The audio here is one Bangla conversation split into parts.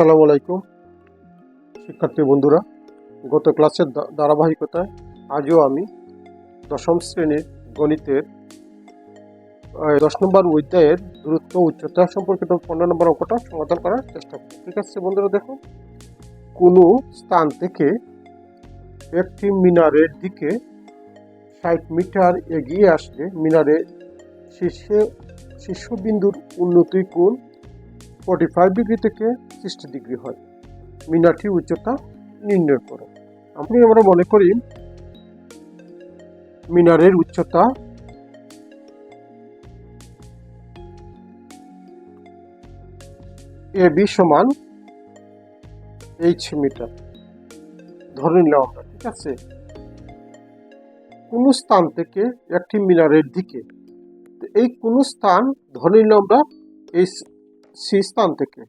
আসসালামু আলাইকুম, শিক্ষার্থী বন্ধুরা। গত ক্লাসের ধারাবাহিকতায় আজও আমি দশম শ্রেণির গণিতের দশ নম্বর অধ্যায়ের দূরত্ব উচ্চতা সম্পর্কিত পনেরো নম্বর অঙ্কটা সমাধান করার চেষ্টা করি ঠিক আছে বন্ধুরা দেখো কোনো স্থান থেকে একটি মিনারের দিকে ষাট মিটার এগিয়ে আসলে মিনারের শীর্ষে, শীর্ষবিন্দুর উন্নতি কোণ ফর্টি ফাইভ ডিগ্রি থেকে সিক্সটি ডিগ্রি হয়। মিনারটির উচ্চতা নির্ণয় করো। আমি আমরা মনে করি মিনারের উচ্চতা এ বি সমান এইচ মিটার। ধরে নিলাম আমরা, ঠিক আছে? কোন স্থান থেকে একটি মিনারের দিকে এই কোন স্থান ধরে নিলাম আমরা এই সি স্থান থেকে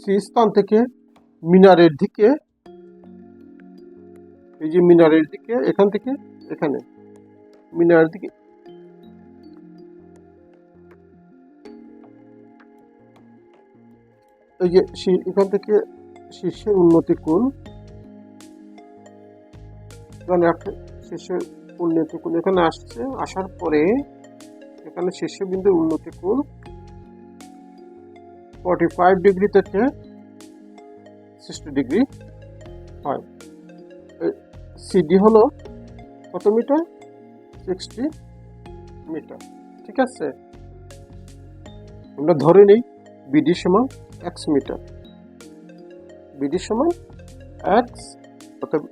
সি স্থান থেকে মিনারের দিকে, এই যে মিনারের দিকে, এখান থেকে এখানে, মিনারের দিকে। এই যে এখান থেকে শীর্ষের উন্নতি কোণ। এখানে শীর্ষের উন্নতি কোণ এখানে আসছে, আসার পরে এখানে শীর্ষবিন্দুর উন্নতি কোণ। ফর্টি ফাইভ ডিগ্রি থেকে সিক্সটি ডিগ্রি হয়। সিডি হলো কত মিটার? Sixty metre. ঠিক আছে? আমরা ধরে নিই বিডি সমান এক্স মিটার। বিডি সমান এক্স অর্থাৎ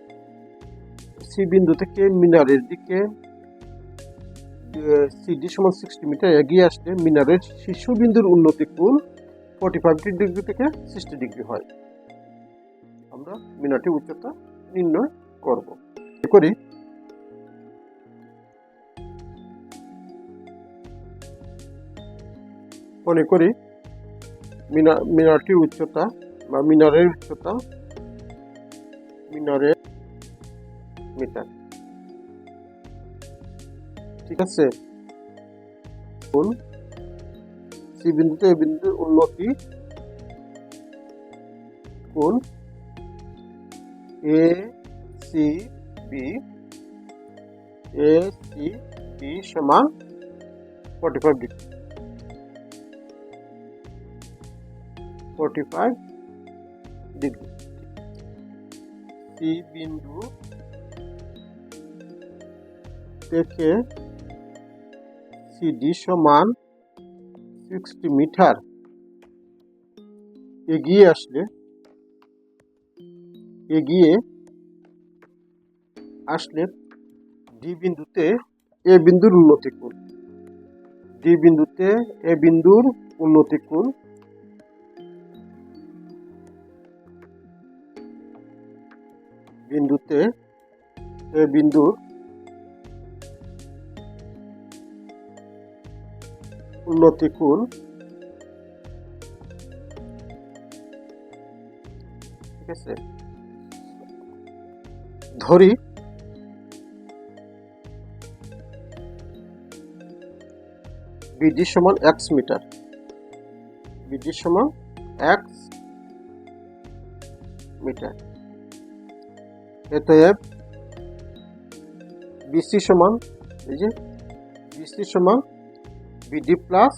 সি বিন্দু থেকে মিনারের দিকে সিডি সমান সিক্সটি মিটার এগিয়ে আসলে মিনারের শীর্ষবিন্দুর উন্নতি কোণ ফর্টি ফাইভ ডিগ্রি থেকে সিক্সটি ডিগ্রি হয়। আমরা মিনারটির উচ্চতা নির্ণয় করব। করি মনে করি মিনা মিনারটির উচ্চতা বা মিনারের উচ্চতা মিনারের মিটার। ঠিক আছে? কোন সি বিন্দুতে এ বিন্দুর উন্নতি। কোন? A C B A C B সমান forty five degree forty five degree C বিন্দু থেকে সিডি সমান সিক্সটি মিটার এগিয়ে আসলে এগিয়ে আসলে ডি বিন্দুতে এ বিন্দুর উন্নতি কোণ। ডি বিন্দুতে এ বিন্দুর উন্নতি কোণ। বিন্দুতে এ বিন্দুর কোণ ঠিক আছে? ধরি। বিডি সমান এক্স মিটার। বিডি সমান এক্স মিটার। এতএব বিসি সমান, এই যে বিসি সমান BD plus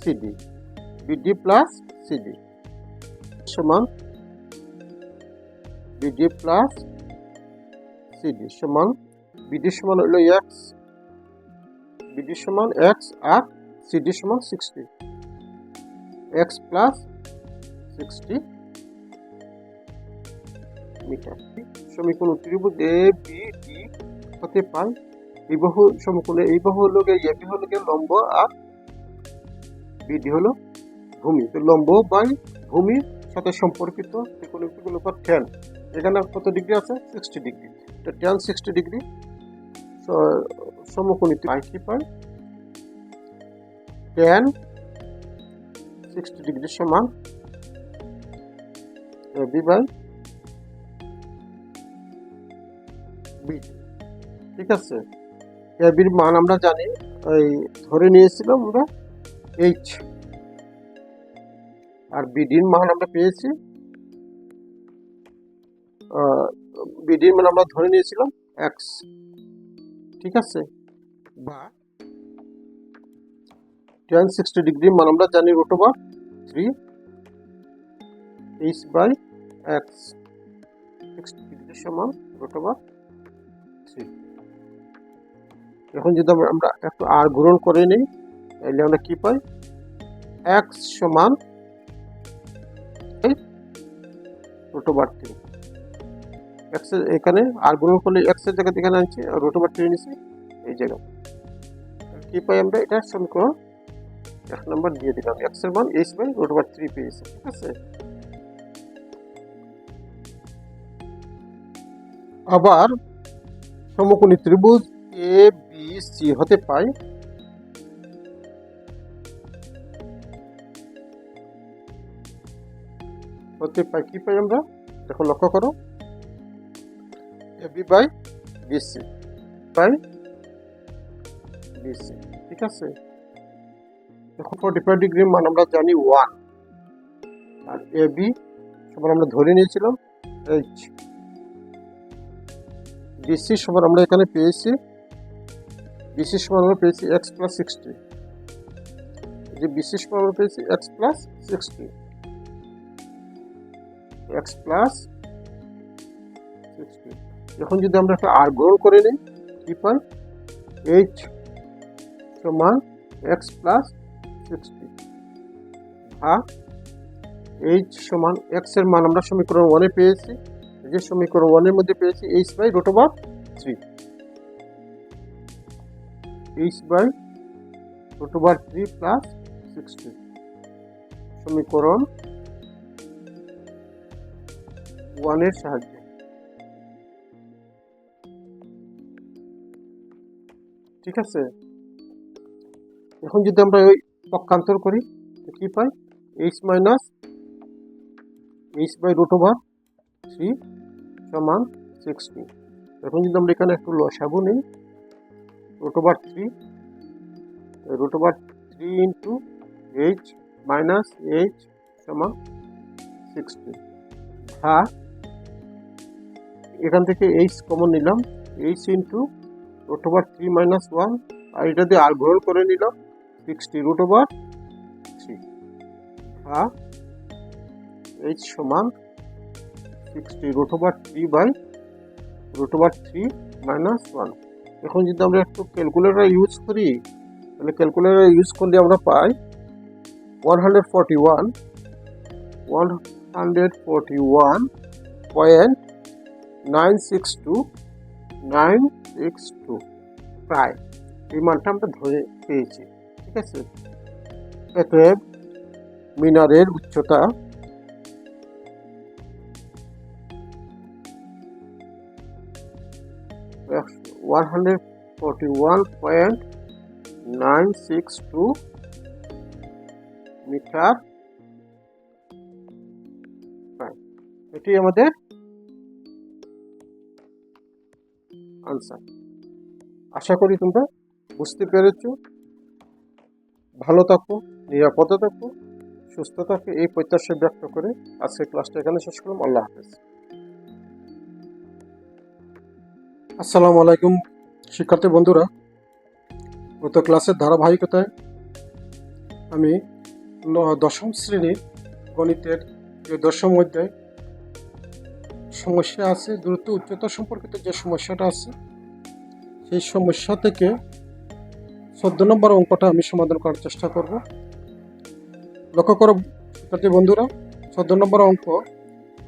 CD BD plus CD সমান বিডি প্লাস সিডি সমান বিডি সমান হলো এক্স বিডি সমান এক্স আর সিডি সমান sixty X plus sixty metre. সমীকরণ ত্রিভুজ এ বি ডি হতে পাই এই বাহু সমকোণে এই বাহু হলো গিয়ে হলো লম্ব আর বিডি হলো ভূমি। তো লম্ব বাই ভূমির সাথে সম্পর্কিত ত্রিকোণমিতিক অনুপাত টেন এখানে কত ডিগ্রি আছে? সিক্সটি ডিগ্রি তো টেন সিক্সটি ডিগ্রি সমকোণিত পাই কি পাই? টেন সিক্সটি ডিগ্রি সমান বি বাই বিডি ঠিক আছে? এবির মান আমরা জানি। এই ধরে নিয়েছিলাম আমরা এইচ আর বিডির মান আমরা পেয়েছি। বিডির মান আমরা ধরে নিয়েছিলাম এক্স ঠিক আছে? বা টেন সিক্সটি ডিগ্রি মান আমরা জানি root over three H by X sixty degree সমান রুট ওভার থ্রি এখন যদি আমরা- একটু আর গ্রহণ করে নিই, তাহলে আমরা কি পাই? এক্স সমান রুট ওভার থ্রি এক্স এখানে আর গ্রহণ করলে এক্সের জায়গাতে এখানে আনছি, আর রুট ওভার থ্রি নিচ্ছি এই জায়গায় কি পাই আমরা? এটা সমীকরণ এক নম্বর দিয়ে দিলাম। এক্সের মান H by root over three পেয়েছি, ঠিক আছে? আবার সমকোণী ত্রিভুজ এ বি সি হতে পায় হতে পাই কি পাই আমরা? দেখো, লক্ষ্য করো। A B by BC by BC ঠিক আছে? দেখো ফোর্টি ফাইভ ডিগ্রি মান আমরা জানি ওয়ান আর এ বি সবার আমরা ধরে নিয়েছিলাম এইচ বিসি সবার আমরা এখানে পেয়েছি সমান আমরা পেয়েছি এক্স প্লাস সিক্সটি যে বিশেষ আমরা পেয়েছি X plus sixty X plus sixty এখন যদি আমরা একটা আর গ্রহণ করে নিই, কি পাই? এইচ সমান এক্স প্লাস সিক্সটি ভাগ এইচ সমান এক্সের মান আমরা সমীকরণ ওয়ানে পেয়েছি। যে সমীকরণ ওয়ানের মধ্যে পেয়েছি H by root over three H by root over three plus sixty সমীকরণ ওয়ানের সাহায্যে। ঠিক আছে? এখন যদি আমরা ওই পক্ষান্তর করি কি পাই? H minus H by root over three সমান সিক্সটি এখন যদি আমরা এখানে একটু লসাগু নিই root over three root over three into H minus H সমান সিক্সটি ভাগ এখান থেকে এইচ কমন নিলাম। H into root over three minus one আর এটা দিয়ে আর গ্রহণ করে নিলাম সিক্সটি রুট ওভার থ্রি ভাগ এইচ সমান sixty root over three by root over three minus one এখন যদি আমরা একটু ক্যালকুলেটর ইউজ করি, তাহলে ক্যালকুলেটর ইউজ করলে আমরা পাই one hundred forty one one hundred forty one point nine six two nine six two প্রায়, এই মানটা আমরা ধরে পেয়েছি, ঠিক আছে? অতএব মিনারের উচ্চতা one hundred forty one point nine six two metre এটি আমাদের আনসার আশা করি তোমরা বুঝতে পেরেছ। ভালো থাকো, নিরাপদে থাকো, সুস্থ থাকো। এই প্রত্যাশা ব্যক্ত করে আজকের ক্লাসটা এখানে শেষ করলাম। আল্লাহ হাফেজ। আসসালামু আলাইকুম, শিক্ষার্থী বন্ধুরা। গত ক্লাসের ধারাবাহিকতায় আমি দশম শ্রেণির গণিতের যে দশম অধ্যায় সমস্যা আছে, দ্রুত উচ্চতা সম্পর্কিত যে সমস্যাটা আছে, সেই সমস্যা থেকে চোদ্দ নম্বর অঙ্কটা আমি সমাধান করার চেষ্টা করব। লক্ষ্য করো, শিক্ষার্থী বন্ধুরা, চোদ্দ নম্বর অঙ্ক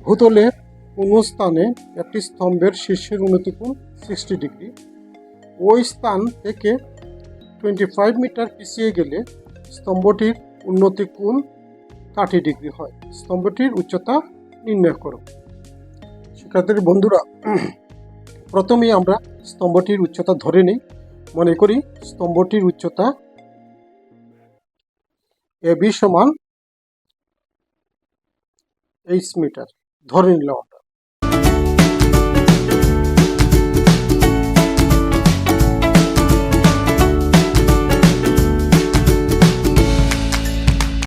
ভূতলের কোনো স্থানে একটি স্তম্ভের শীর্ষের উন্নতি কোণ সিক্সটি ডিগ্রি ওই স্থান থেকে টোয়েন্টি ফাইভ মিটার পিছিয়ে গেলে স্তম্ভটির উন্নতি কোণ থার্টি ডিগ্রি হয়। স্তম্ভটির উচ্চতা নির্ণয় করো। শিক্ষার্থীর বন্ধুরা, প্রথমেই আমরা স্তম্ভটির উচ্চতা ধরে নিই। মনে করি স্তম্ভটির উচ্চতা এ বি সমান এইচ মিটার ধরে নিলাম।